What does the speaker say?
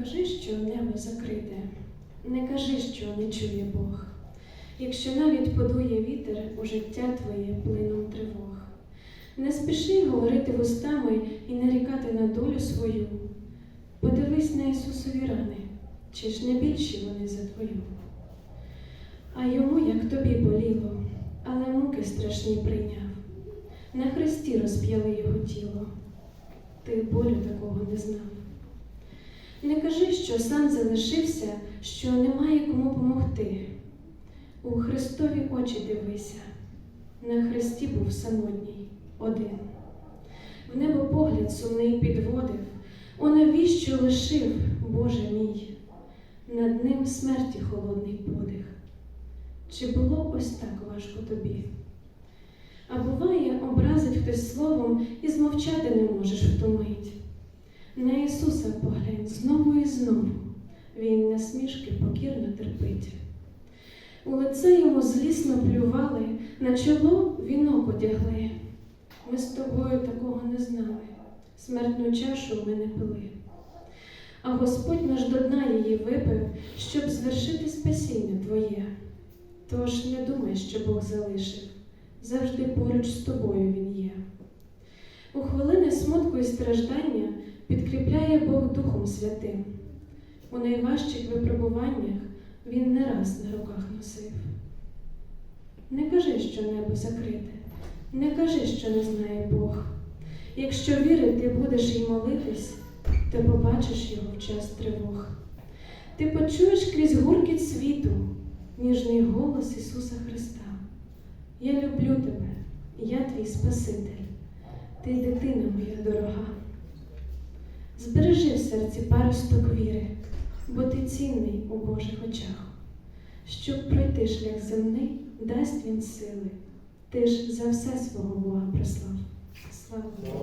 кажи, що небо закрите, не кажи, що не чує Бог. Якщо навіть подує вітер у життя твоє плином тривог. Не спіши говорити вустами і нарікати на долю свою. Подивись на Ісусові рани, чи ж не більші вони за твою. А йому, як тобі боліло, але муки страшні прийняв. На хресті розп'яли його тіло, ти болю такого не знав. Не кажи, що сам залишився, що немає кому помогти. У Христові очі дивися, на хресті був самотній один. В небо погляд сумний підводив, О, навіщо лишив, Боже мій, над ним смерті холодний подих. Чи було ось так важко тобі? А буває, образить хтось словом і змовчати не можеш в ту мить. На Ісуса поглянь знову і знову, Він насмішки покірно терпить. У лице йому злісно плювали, на чоло вінок одягли. Ми з тобою такого не знали, смертну чашу ми не пили. А Господь наш до дна її випив, щоб звершити спасіння Твоє. Тож не думай, що Бог залишив, завжди поруч з тобою Він є. У хвилини смутку і страждання підкріпляє Бог Духом Святим. У найважчих випробуваннях Він не раз на руках носив. Не кажи, що небо закрите, не кажи, що не знає Бог. Якщо вірити будеш і молитись, то побачиш його в час тривог. Ти почуєш крізь гуркіт світу ніжний голос Ісуса Христа. Я люблю тебе, я твій Спаситель, ти дитина моя дорога. Збережи в серці паросток віри, бо ти цінний у Божих очах. Щоб пройти шлях земний, дасть він сили, ти ж за все свого Бога прослав. Слава Богу!